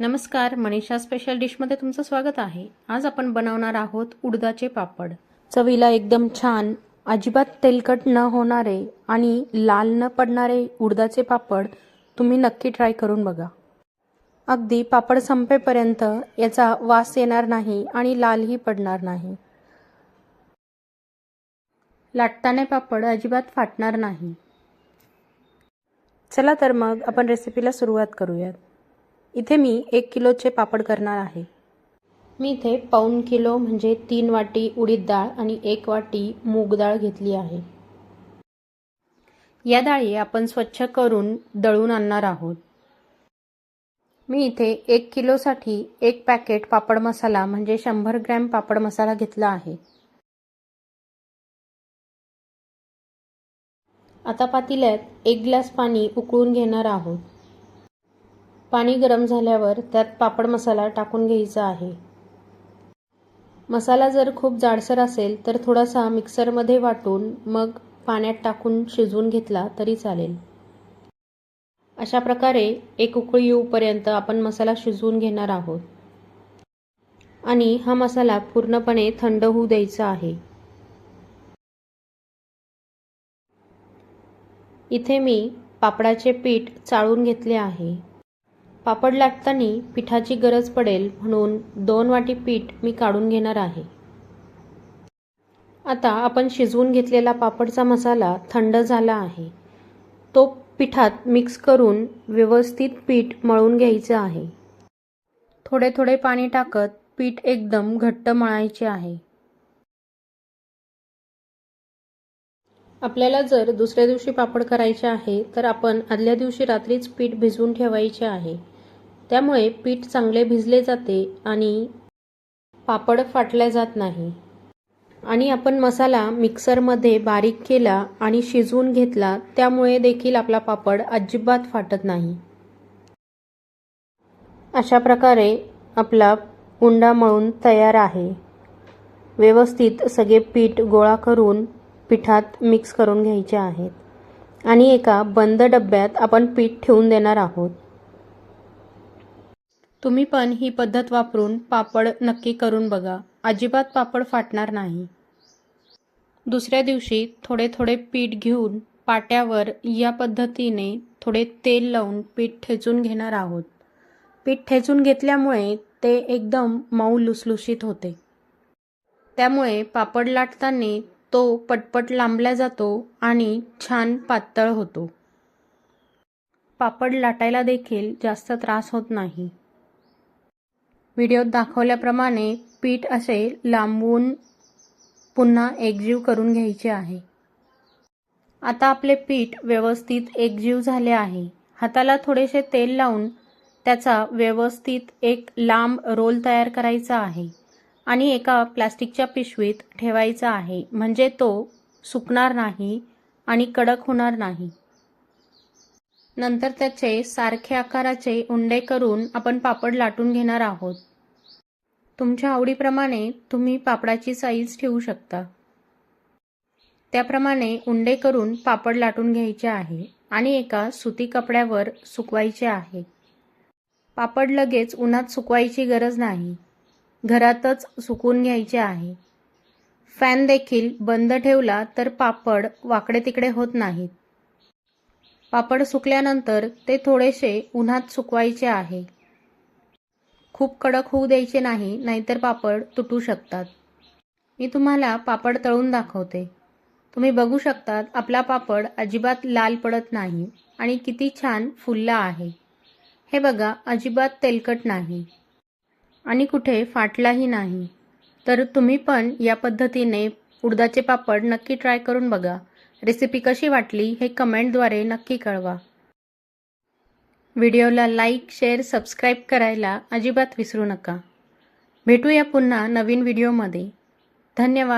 नमस्कार मनीषा स्पेशल डिशमध्ये तुमचं स्वागत आहे. आज आपण बनवणार आहोत उडदाचे पापड. चवीला एकदम छान अजिबात तेलकट न होणारे आणि लाल न पडणारे उडदाचे पापड तुम्ही नक्की ट्राय करून बघा. अगदी पापड संपेपर्यंत याचा वास येणार नाही आणि लालही पडणार नाही. लाटताने पापड अजिबात फाटणार नाही. चला तर मग आपण रेसिपीला सुरुवात करूयात. इथे मी एक किलोचे पापड करणार आहे. मी इथे पाऊण किलो म्हणजे तीन वाटी उडीद डाळ आणि एक वाटी मूग डाळ घेतली आहे. या डाळी आपण स्वच्छ करून दळून आणणार आहोत. मी इथे एक किलोसाठी एक पॅकेट पापड मसाला म्हणजे शंभर ग्रॅम पापड मसाला घेतला आहे. आता पातेल्यात एक ग्लास पाणी उकळून घेणार आहोत. पाणी गरम झाल्यावर त्यात पापड मसाला टाकून घ्यायचा आहे. मसाला जर खूप जाडसर असेल तर थोडासा मिक्सरमध्ये वाटून मग पाण्यात टाकून शिजवून घेतला तरी चालेल. अशा प्रकारे एक उकळी येऊपर्यंत आपण मसाला शिजवून घेणार आहोत. आणि हा मसाला पूर्णपणे थंड होऊ द्यायचा आहे. इथे मी पापडाचे पीठ चाळून घेतले आहे. पापड लाटताना पिठाची गरज पडेल म्हणून दोन वाटी पीठ मी काढून घेणार आहे. आता आपण शिजवून घेतलेला पापडचा मसाला थंड झाला आहे. तो पिठात मिक्स करून व्यवस्थित पीठ मळून घ्यायचं आहे. थोडे थोडे पाणी टाकत पीठ एकदम घट्ट मळायचे आहे. आपल्याला जर दुसऱ्या दिवशी पापड करायचे आहे तर आपण आदल्या दिवशी रात्रीच पीठ भिजवून ठेवायचे आहे. त्यामुळे पीठ चांगले भिजले जाते आणि पापड फाटल्या जात नाही. आणि आपण मसाला मिक्सरमध्ये बारीक केला आणि शिजवून घेतला त्यामुळे देखील आपला पापड अजिबात फाटत नाही. अशा प्रकारे आपला उंडा मळून तयार आहे. व्यवस्थित सगळे पीठ गोळा करून पिठात मिक्स करून घ्यायचे आहेत. आणि एका बंद डब्यात आपण पीठ ठेवून देणार आहोत. तुम्ही पण ही पद्धत वापरून पापड नक्की करून बघा. अजिबात पापड फाटणार नाही. दुसऱ्या दिवशी थोडे थोडे पीठ घेऊन पाट्यावर या पद्धतीने थोडे तेल लावून पीठ ठेचून घेणार आहोत. पीठ ठेचून घेतल्यामुळे ते एकदम मऊ लुसलुशीत होते. त्यामुळे पापड लाटताना तो पटपट लांबला जातो आणि छान पातळ होतो. पापड लाटायला देखील जास्त त्रास होत नाही. व्हिडिओत दाखवल्याप्रमाणे पीठ असे लांबून पुन्हा एकजीव करून घ्यायचे आहे. आता आपले पीठ व्यवस्थित एकजीव झाले आहे. हाताला थोडेसे तेल लावून त्याचा व्यवस्थित एक लांब रोल तयार करायचा आहे आणि एका प्लास्टिकच्या पिशवीत ठेवायचा आहे. म्हणजे तो सुकणार नाही आणि कडक होणार नाही. नंतर त्याचे सारखे आकाराचे उंडे करून आपण पापड लाटून घेणार आहोत. तुमच्या आवडीप्रमाणे तुम्ही पापडाची साईज ठेवू शकता. त्याप्रमाणे उंडे करून पापड लाटून घ्यायचे आहे आणि एका सुती कपड्यावर सुकवायचे आहे. पापड लगेच उन्हात सुकवायची गरज नाही. घरातच सुकून घ्यायचे आहे. फॅन देखील बंद ठेवला तर पापड वाकडे तिकडे होत नाहीत. पापड सुकल्यानंतर ते थोडेसे उन्हात सुकवायचे आहे. खूप कडक होऊ द्यायचे नाही नाहीतर पापड तुटू शकतात. मी तुम्हाला पापड तळून दाखवते. तुम्ही बघू शकतात आपला पापड अजिबात लाल पडत नाही आणि किती छान फुलला आहे. हे बघा अजिबात तेलकट नाही. आणि कुठे फाटलाही नाही. तर तुम्ही पण या पद्धतीने उडदाचे पापड नक्की ट्राय करून बघा. रेसिपी कशी वाटली हे कमेंटद्वारे नक्की कळवा. व्हिडिओला लाईक शेअर सबस्क्राईब करायला अजिबात विसरू नका. भेटूया पुन्हा नवीन व्हिडिओमध्ये. धन्यवाद.